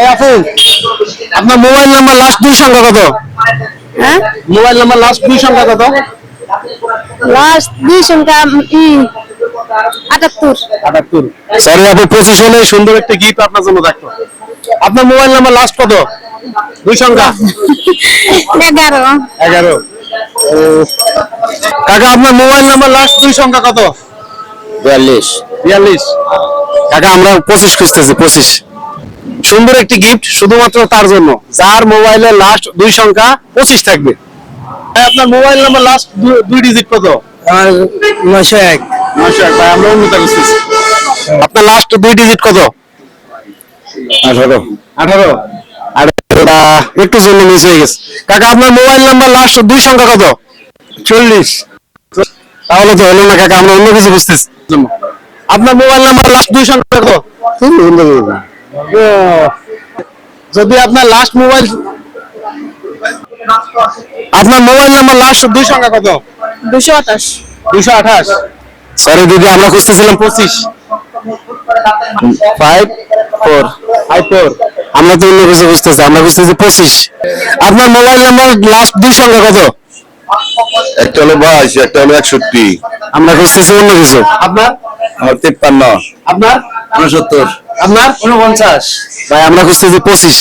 এই আপু আপনার মোবাইল নাম্বার লাস্ট দুই সংখ্যা কত? হ্যাঁ? মোবাইল নাম্বার লাস্ট দুই সংখ্যা কত? লাস্ট দুই সংখ্যা আটাত্তর। আটাত্তর। সরি আপু পঁচিশ হলে সুন্দর একটা গিফট আপনার জন্য থাকতো আপনার মোবাইল নাম্বার লাস্ট কত? দুই সংখ্যা? এগারো। এগারো। কাকা আপনার মোবাইল নাম্বার লাস্ট দুই সংখ্যা কত? বিয়াল্লিশ। বিয়াল্লিশ। কাকা আমরা পঁচিশ খুঁজতেছি পঁচিশ। সুন্দর একটি গিফট শুধুমাত্র তার জন্য। যার মোবাইলের লাস্ট দুই সংখ্যা পঁচিশ থাকবে। আপনার মোবাইল নাম্বার লাস্ট দুই ডিজিট কত? আমার নয়শো এক। নয়শো এক ভাই আমরা উন্নত করতেছি আপনার লাস্ট দুই ডিজিট কত? আঠারো। আঠারো? একটু জন্য মিস হয়ে গেছে। কাকা আপনার মোবাইল নাম্বার লাস্ট দুই সংখ্যা কত? চল্লিশ। তাহলে তো হলো না কাকা আমরা অন্য কিছু বুঝতেছি। আপনার মোবাইল নাম্বার লাস্ট দুই সংখ্যা কত? যদি আপনার লাস্ট মোবাইল আপনার মোবাইল নাম্বার লাস্ট দুই সংখ্যা কত? দুশো আঠাশ। দুইশো আঠাশ। সরি দিদি আমরা খুঁজতেছিলাম পঁচিশ। ফাইভ ফোর ফাইভ ফোর আমরা তো অন্য কিছু বুঝতেছি আমরা বুঝতেছি পঁচিশ। আপনার মোবাইল নাম্বার লাস্ট দুই সংখ্যা কত? একটা হলো বাইশ একটা হলো একষট্টি। আমরা খুঁজতেছি অন্য কিছু। আপনার? আর তিপ্পান্ন। আপনার? উনসত্তর। আপনার? উনপঞ্চাশ ভাই আমরা খুঁজতেছি পঁচিশ।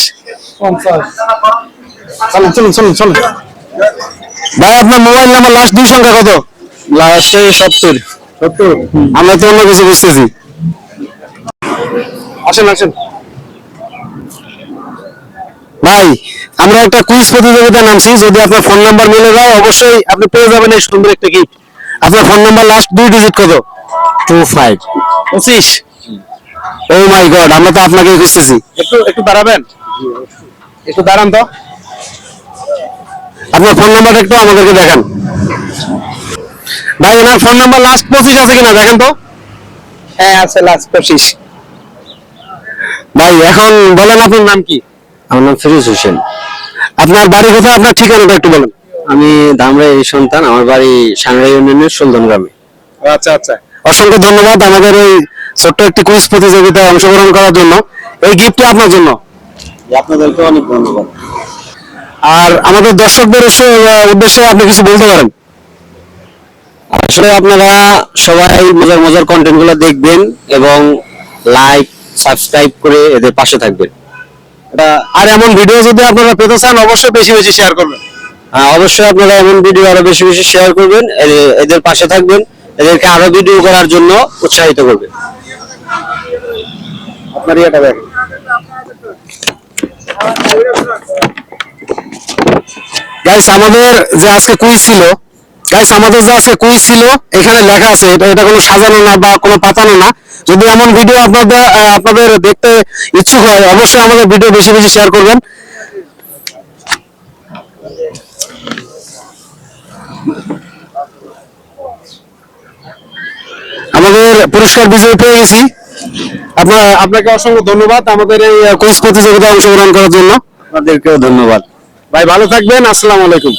চলুন চলুন চলুন চলুন। ভাই আপনার মোবাইল নাম্বার লাস্ট দুই সংখ্যা কত? লাস্ট সত্তর। সত্তর? আমরা তো অন্য কিছু বুঝতেছি আসেন আসেন। ভাই আমরা একটা কুইজ প্রতিযোগিতা নামছি। যদি আপনার ফোন নাম্বার মিলে যায় অবশ্যই আপনি পেয়ে যাবেন এই সুন্দর একটা গিফট আপনার ফোন নাম্বার লাস্ট দুই ডিজিট কত? Two five. পঁচিশ। ও মাই গড আমরা তো আপনাকে খুঁজতেছি। একটু একটু দাঁড়াবেন? একটু দাঁড়ান তো। আপনার ফোন নাম্বারটা একটু আমাদেরকে দেখান। ভাই ওনার ফোন নাম্বার লাস্ট পঁচিশ আছে কিনা দেখেন তো। হ্যাঁ আছে লাস্ট পঁচিশ। ভাই এখন বলেন আপনার নাম কি? আমার নাম ফিরোজ হোসেন। আপনার বাড়ি কোথায়? আপনার ঠিকানাটা একটু বলেন। আমি ধামরাই সন্তান আমার বাড়ি সাংরাই ইউনিয়নের সুলতান গ্রামে। আচ্ছা আচ্ছা। অসংখ্য ধন্যবাদ আমাদের এই ছোট্ট একটি কুইজ প্রতিযোগিতায় অংশগ্রহণ করার জন্য। এই গিফটটি আপনার জন্য। আপনাদেরকে অনেক ধন্যবাদ। আর আমাদের দর্শকদের উদ্দেশ্যে- উদ্দেশ্যে আপনি কিছু বলতে পারেন। আসলে আপনারা সবাই মজার মজার কন্টেন্টগুলো দেখবেন এবং লাইক সাবস্ক্রাইব করে এদের পাশে থাকবেন। এটা আর এমন ভিডিও যদি আপনারা পেতে চান অবশ্যই বেশি বেশি শেয়ার করবেন। হ্যাঁ অবশ্যই আপনারা এমন ভিডিও আরও বেশি বেশি শেয়ার করবেন এদের পাশে থাকবেন এদেরকে আরও ভিডিও করার জন্য উৎসাহিত করবেন। আপনার ইয়েটা দেখ। গাইস আমাদের যে আজকে কুইজ ছিল গাইস আমাদের যে আজকে কুইজ ছিল, এখানে লেখা আছে, এটা এটা কোনো সাজানো না বা কোনো পাতানো না। যদি এমন ভিডিও আপনাদের আপনাদের দেখতে ইচ্ছুক হয়, অবশ্যই আমাদের ভিডিও বেশি বেশি শেয়ার করবেন। আমাদের পুরস্কার বিজয়ী পেয়ে গেছি। আপনার আপনাকে অসংখ্য ধন্যবাদ আমাদের এই কুইজ প্রতিযোগিতায় অংশগ্রহণ করার জন্য। আপনাদেরকেও ধন্যবাদ। ভাই ভালো থাকবেন আসসালামু আলাইকুম।